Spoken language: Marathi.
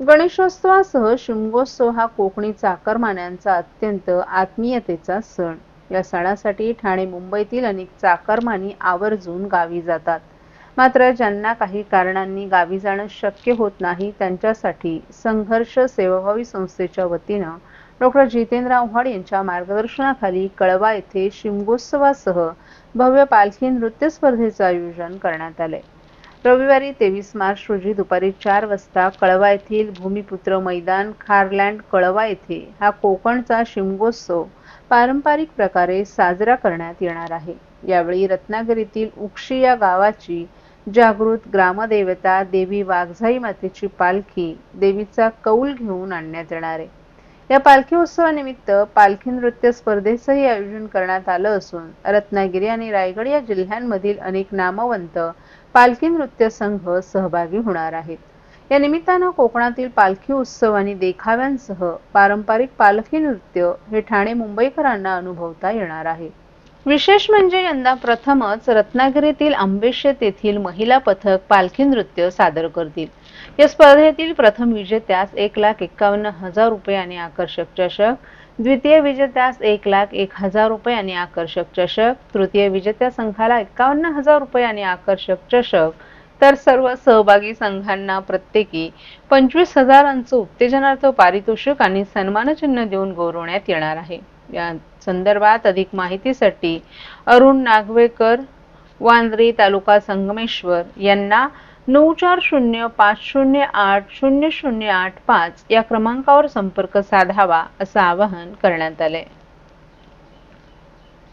गणेशोत्सवासह शिमगोत्सव हा कोकणी चाकरमान्यांचा अत्यंत आत्मीयतेचा सण. या सणासाठी ठाणे मुंबईतील अनेक चाकरमानी आवर्जून गावी जातात. मात्र ज्यांना काही कारणांनी गावी जाणं शक्य होत नाही त्यांच्यासाठी संघर्ष सेवाभावी संस्थेच्या वतीनं डॉक्टर जितेंद्र आव्हाड यांच्या मार्गदर्शनाखाली कळवा येथे शिमगोत्सवासह भव्य पालखी नृत्य स्पर्धेचं आयोजन करण्यात आलंय. रविवारी तेवीस मार्च रोजी दुपारी चार वाजता कळवा येथील भूमिपुत्र मैदान खारलँड कळवा येथे हा कोकणचा शिमगोत्सव पारंपरिक प्रकारे साजरा करण्यात येणार आहे. यावेळी रत्नागिरीतील उक्षी या गावाची जागृत ग्रामदेवता देवी वाघझाई मातेची पालखी देवीचा कौल घेऊन आणण्यात येणार आहे. या पालखी उत्सवानिमित्त पालखी नृत्य स्पर्धेचंही आयोजन करण्यात आलं असून रत्नागिरी आणि रायगड या जिल्ह्यांमधील अनेक नामवंत पालखी नृत्य संघ सहभागी होणार आहेत. या निमित्तानं कोकणातील पालखी उत्सव आणि देखाव्यांसह पारंपरिक पालखी नृत्य हे ठाणे मुंबईकरांना अनुभवता येणार आहे. विशेष म्हणजे यंदा प्रथमच रत्नागिरीतील आंबेशेत येथील महिला पथक पालखी नृत्य सादर करतील. या स्पर्धेतील प्रथम विजेत्यास एक लाख एक्कावन्न हजार रुपये आणि आकर्षक चषक द्वितीय विजेत्यास एक लाख एक हजार रुपये आणि आकर्षक चषक तृतीय विजेत्या संघाला एक्कावन्न हजार रुपये आणि आकर्षक चषक तर सर्व सहभागी संघांना प्रत्येकी पंचवीस हजारांचं उत्तेजनार्थ पारितोषिक आणि सन्मानचिन्ह देऊन गौरवण्यात येणार आहे. या संदर्भात अधिक माहितीसाठी अरुण नागवेकर वांद्रे तालुका संगमेश्वर यांना नऊ चार शून्य पाच शून्य आठ शून्य शून्य आठ पाच या क्रमांकावर संपर्क साधावा असं आवाहन करण्यात आले